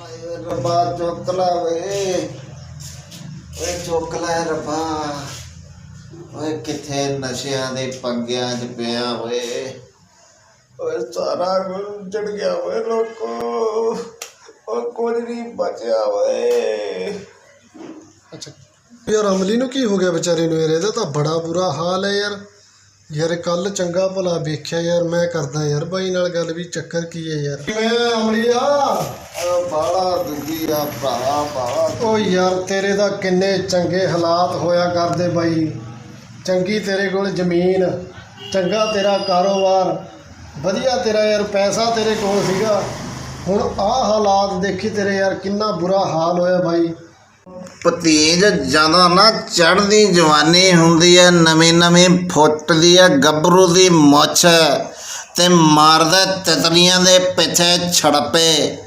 ਰੱਬਾ ਚੁੱਕ ਲੈ ਓਏ ਓਏ ਚੁੱਕ ਲੈ ਰੱਬਾ। ਓਏ ਕਿੱਥੇ ਨਸ਼ਿਆਂ ਦੇ ਪੰਗਿਆਂ 'ਚ ਪਿਆ ਓਏ। ਓਏ ਸਾਰਾ ਕੁਝ ਚੜ ਗਿਆ ਓਏ ਲੋਕੋ। ਓ ਕੁਝ ਨਹੀਂ ਬਚਿਆ ਓਏ। ਅੱਛਾ। ਯਾਰ ਅਮਲੀ ਨੂੰ ਕੀ ਹੋ ਗਿਆ ਵਿਚਾਰੇ ਨੂੰ ਯਾਰ? ਇਹਦਾ ਤਾਂ ਬੜਾ ਬੁਰਾ ਹਾਲ ਹੈ ਯਾਰ। ਯਾਰ ਕੱਲ ਚੰਗਾ ਭਲਾ ਵੇਖਿਆ ਯਾਰ ਮੈਂ ਕਰਦਾ ਯਾਰ ਬਾਈ ਨਾਲ ਗੱਲ ਵੀ ਚੱਕਰ ਕੀ ਹੈ ਯਾਰ? ਕਿਵੇਂ ਅਮਲੀਆ? ਬਾਲਾ ਦੁਖੀ ਆ ਭਰਾ ਬਾਲਾ ਓ ਯਾਰ ਤੇਰੇ ਦਾ ਕਿੰਨੇ ਚੰਗੇ ਹਾਲਾਤ ਹੋਇਆ ਕਰਦੇ ਬਾਈ। ਚੰਗੀ ਤੇਰੇ ਕੋਲ ਜ਼ਮੀਨ ਚੰਗਾ ਤੇਰਾ ਕਾਰੋਬਾਰ ਵਧੀਆ ਤੇਰਾ ਯਾਰ ਪੈਸਾ ਤੇਰੇ ਕੋਲ ਸੀਗਾ। ਹੁਣ ਆਹ ਹਾਲਾਤ ਦੇਖੀ ਤੇਰੇ ਯਾਰ ਕਿੰਨਾ ਬੁਰਾ ਹਾਲ ਹੋਇਆ ਬਾਈ। ਭਤੀਜ ਜਦੋਂ ਨਾ ਚੜ੍ਹਦੀ ਜਵਾਨੀ ਹੁੰਦੀ ਹੈ ਨਵੇਂ ਨਵੇਂ ਫੁੱਟਦੀ ਹੈ ਗੱਭਰੂ ਦੀ ਮੁੱਛ ਤੇ ਮਾਰਦਾ ਤਿਤਲੀਆਂ ਦੇ ਪਿੱਛੇ ਛੜਪੇ।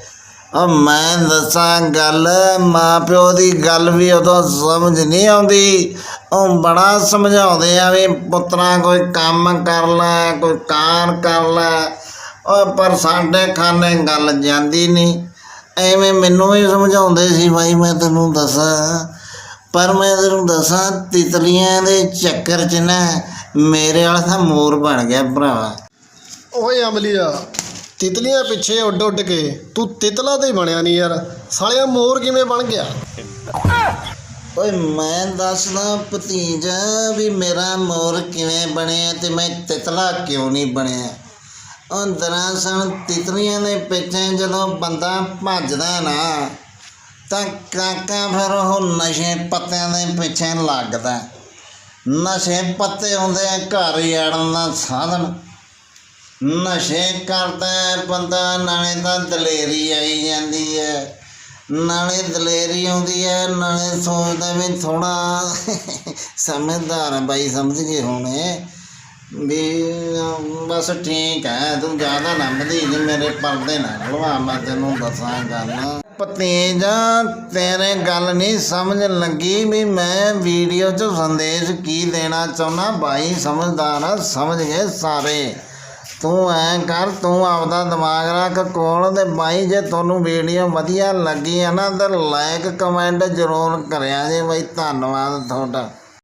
ਉਹ ਮੈਂ ਦੱਸਾਂ ਗੱਲ ਮਾਂ ਪਿਓ ਦੀ ਗੱਲ ਵੀ ਉਦੋਂ ਸਮਝ ਨਹੀਂ ਆਉਂਦੀ। ਉਹ ਬੜਾ ਸਮਝਾਉਂਦੇ ਆ ਵੀ ਪੁੱਤਰਾ ਕੋਈ ਕੰਮ ਕਰ ਲੈ, ਕੋਈ ਕਾਰ ਕਰ ਲੈ। ਉਹ ਪਰ ਸਾਡੇ ਖਾਨੇ ਗੱਲ ਜਾਂਦੀ ਨਹੀਂ। ਐਵੇਂ ਮੈਨੂੰ ਵੀ ਸਮਝਾਉਂਦੇ ਸੀ ਭਾਈ ਮੈਂ ਤੈਨੂੰ ਦੱਸਾਂ। ਪਰ ਮੈਂ ਤੈਨੂੰ ਦੱਸਾਂ ਤਿਤਲੀਆਂ ਦੇ ਚੱਕਰ 'ਚ ਨਾ ਮੇਰੇ ਵਾਲਾ ਤਾਂ ਮੋਰ ਬਣ ਗਿਆ ਭਰਾਵਾ। ਓਏ ਅਮਲੀਆ ਤਿਤਲੀਆਂ ਪਿੱਛੇ ਉੱਡ ਉੱਡ ਕੇ ਤੂੰ ਤਿਤਲਾ ਤੇ ਬਣਿਆ ਨਹੀਂ ਯਾਰ। ਸਾਲਿਆ ਮੋਰ ਕਿਵੇਂ ਬਣ ਗਿਆ? ਓਏ ਮੈਂ ਦੱਸਦਾ ਭਤੀਜ ਵੀ ਮੇਰਾ ਮੋਰ ਕਿਵੇਂ ਬਣਿਆ ਤੇ ਮੈਂ ਤਿਤਲਾ ਕਿਉਂ ਨਹੀਂ ਬਣਿਆ? ਉਹ ਦਰਾਂ ਦਰਅਸਲ ਤਿਤਲੀਆਂ ਦੇ ਪਿੱਛੇ ਜਦੋਂ ਬੰਦਾ ਭੱਜਦਾ ਨਾ, ਤਾਂ ਕਾਕਾ ਫਿਰ ਉਹ ਨਸ਼ੇ ਪੱਤਿਆਂ ਦੇ ਪਿੱਛੇ ਲੱਗਦਾ। ਨਸ਼ੇ ਪੱਤੇ ਹੁੰਦੇ ਆ ਘਰ ਯਾੜਨ ਦਾ ਸਾਧਨ। ਨਸ਼ੇ ਕਰਦਾ ਬੰਦਾ, ਨਾਲੇ ਤਾਂ ਦਲੇਰੀ ਆਈ ਜਾਂਦੀ ਹੈ ਨਾਲੇ ਦਲੇਰੀ ਆਉਂਦੀ ਹੈ ਨਾਲੇ ਸੋਚਦਾ ਵੀ ਥੋੜਾ ਸਮਝਦਾਰ ਬਾਈ ਸਮਝ ਗਏ ਹੋਣੇ। ਵੀ ਬਸ ਠੀਕ ਹੈ, ਤੂੰ ਜ਼ਿਆਦਾ ਨਾ ਵਧੀ ਮੇਰੇ ਪਰਦੇ ਨਾ ਲਵਾ ਮੈਂ ਤੈਨੂੰ ਦੱਸਾਂ ਗੱਲ। ਭਤੀਜਾ, ਤੇਰੇ ਗੱਲ ਨਹੀਂ ਸਮਝ ਲੱਗੀ ਵੀ ਮੈਂ ਵੀਡੀਓ 'ਚ ਸੰਦੇਸ਼ ਕੀ ਦੇਣਾ ਚਾਹੁੰਦਾ? ਬਾਈ ਸਮਝਦਾਰ ਆ, ਸਮਝ ਗਏ ਸਾਰੇ। ਤੂੰ ਐਂ ਕਰ, ਤੂੰ ਆਪਦਾ ਦਿਮਾਗ ਰੱਖ ਕੋਲ ਤੇ ਬਾਈ ਜੇ ਤੁਹਾਨੂੰ ਵੀਡੀਓ ਵਧੀਆ ਲੱਗੀ ਹੈ ਨਾ, ਤਾਂ ਲਾਈਕ ਕਮੈਂਟ ਜ਼ਰੂਰ ਕਰਿਆ ਜੇ ਬਾਈ, ਧੰਨਵਾਦ ਤੁਹਾਡਾ।